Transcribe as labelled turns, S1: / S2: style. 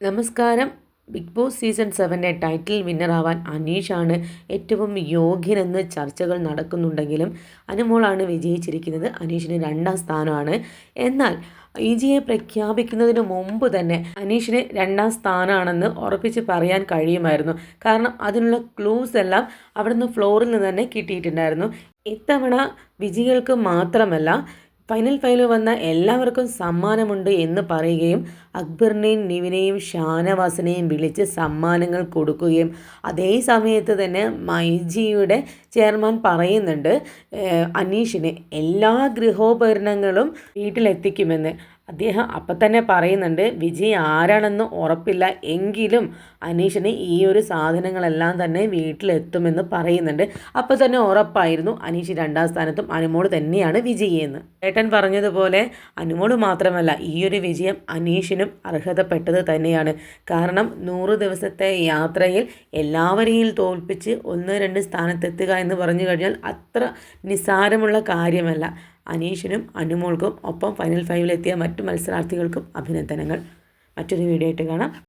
S1: നമസ്കാരം. Big Boss season സെവന്റെ title വിന്നറാവാൻ അനീഷാണ് ഏറ്റവും യോഗ്യനെന്ന് ചർച്ചകൾ നടക്കുന്നുണ്ടെങ്കിലും അനുമോളാണ് വിജയിച്ചിരിക്കുന്നത്. അനീഷിന് രണ്ടാം സ്ഥാനമാണ്. എന്നാൽ ഇജിയെ പ്രഖ്യാപിക്കുന്നതിന് മുമ്പ് തന്നെ അനീഷിന് രണ്ടാം സ്ഥാനമാണെന്ന് ഉറപ്പിച്ച് പറയാൻ കഴിയുമായിരുന്നു. കാരണം അതിനുള്ള ക്ലൂസ് എല്ലാം അവിടുന്ന് ഫ്ലോറിൽ നിന്ന് തന്നെ കിട്ടിയിട്ടുണ്ടായിരുന്നു. ഇത്തവണ വിജികൾക്ക് മാത്രമല്ല ഫൈനൽ ഫൈനൽ വന്ന എല്ലാവർക്കും സമ്മാനമുണ്ട് എന്ന് പറയുകയും അക്ബറിനെയും നിവിനെയും ഷാനവാസിനെയും വിളിച്ച് സമ്മാനങ്ങൾ കൊടുക്കുകയും അതേ സമയത്ത് തന്നെ മൈജിയുടെ ചെയർമാൻ പറയുന്നുണ്ട് അനീഷിന് എല്ലാ ഗൃഹോപകരണങ്ങളും വീട്ടിലെത്തിക്കുമെന്ന്. അദ്ദേഹം അപ്പം തന്നെ പറയുന്നുണ്ട് വിജയ് ആരാണെന്ന് ഉറപ്പില്ല എങ്കിലും അനീഷിന് ഈ ഒരു സാധനങ്ങളെല്ലാം തന്നെ വീട്ടിലെത്തുമെന്ന് പറയുന്നുണ്ട്. അപ്പം തന്നെ ഉറപ്പായിരുന്നു അനീഷ് രണ്ടാം സ്ഥാനത്തും അനുമോൾ തന്നെയാണ് വിജയെന്ന്. ഏട്ടൻ പറഞ്ഞതുപോലെ അനുമോൾ മാത്രമല്ല ഈ ഒരു വിജയം അനീഷിനും അർഹതപ്പെട്ടത് തന്നെയാണ്. കാരണം നൂറ് ദിവസത്തെ യാത്രയിൽ എല്ലാവരെയും തോൽപ്പിച്ച് ഒന്ന് രണ്ട് സ്ഥാനത്തെത്തുക എന്ന് പറഞ്ഞു കഴിഞ്ഞാൽ അത്ര നിസാരമുള്ള കാര്യമല്ല. അനീഷിനും അനുമോൾക്കും ഒപ്പം ഫൈനൽ ഫൈവിലെത്തിയ മറ്റു മത്സരാർത്ഥികൾക്കും അഭിനന്ദനങ്ങൾ. മറ്റൊരു വീഡിയോ ആയിട്ട് കാണാം.